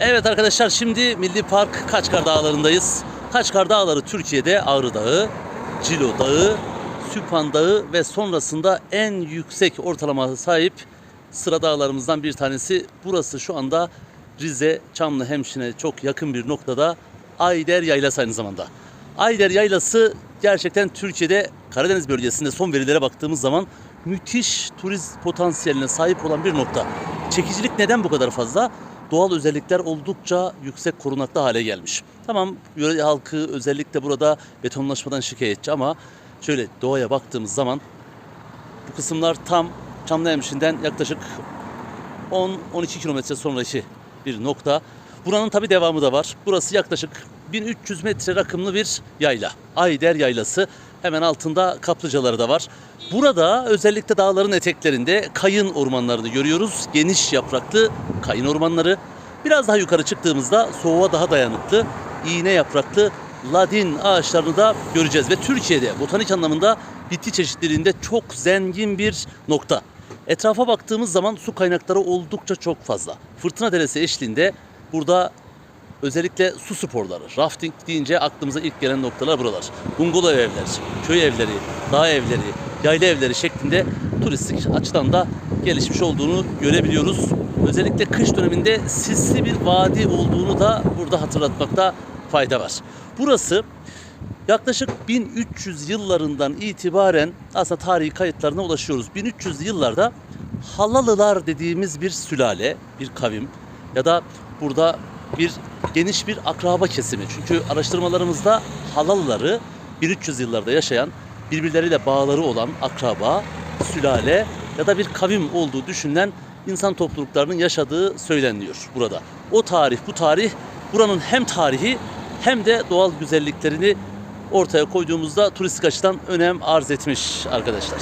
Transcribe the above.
Evet arkadaşlar şimdi Milli Park Kaçkar Dağları'ndayız. Kaçkar Dağları Türkiye'de Ağrı Dağı, Cilo Dağı, Süphan Dağı ve sonrasında en yüksek ortalama sahip sıra dağlarımızdan bir tanesi. Burası şu anda Rize Çamlıhemşin'e çok yakın bir noktada Ayder Yaylası aynı zamanda. Ayder Yaylası gerçekten Türkiye'de Karadeniz bölgesinde son verilere baktığımız zaman müthiş turist potansiyeline sahip olan bir nokta. Çekicilik neden bu kadar fazla? Doğal özellikler oldukça yüksek korunaklı hale gelmiş. Tamam yöre halkı özellikle burada betonlaşmadan şikayetçi ama şöyle doğaya baktığımız zaman bu kısımlar tam Çamlıhemşin'den yaklaşık 10-12 kilometre sonraki bir nokta. Buranın tabi devamı da var. Burası yaklaşık 1300 metre rakımlı bir yayla. Ayder Yaylası. Hemen altında kaplıcaları da var. Burada özellikle dağların eteklerinde kayın ormanlarını görüyoruz. Geniş yapraklı kayın ormanları. Biraz daha yukarı çıktığımızda soğuğa daha dayanıklı iğne yapraklı ladin ağaçlarını da göreceğiz. Ve Türkiye'de botanik anlamında bitki çeşitliliğinde çok zengin bir nokta. Etrafa baktığımız zaman su kaynakları oldukça çok fazla. Fırtına deresi eşliğinde burada özellikle su sporları, rafting deyince aklımıza ilk gelen noktalar buralar. Bungalov evler, köy evleri, dağ evleri, yayla evleri şeklinde turistik açıdan da gelişmiş olduğunu görebiliyoruz. Özellikle kış döneminde sisli bir vadi olduğunu da burada hatırlatmakta fayda var. Burası Yaklaşık 1300 yıllarından itibaren aslında tarihi kayıtlarına ulaşıyoruz. 1300 yıllarda Halalılar dediğimiz bir sülale, bir kavim ya da burada bir geniş bir akraba kesimi. Çünkü araştırmalarımızda Halalıları 1300 yıllarda yaşayan, birbirleriyle bağları olan akraba, sülale ya da bir kavim olduğu düşünülen insan topluluklarının yaşadığı söyleniyor burada. O tarih, bu tarih buranın hem tarihi hem de doğal güzelliklerini ortaya koyduğumuzda turistik açıdan önem arz etmiş arkadaşlar.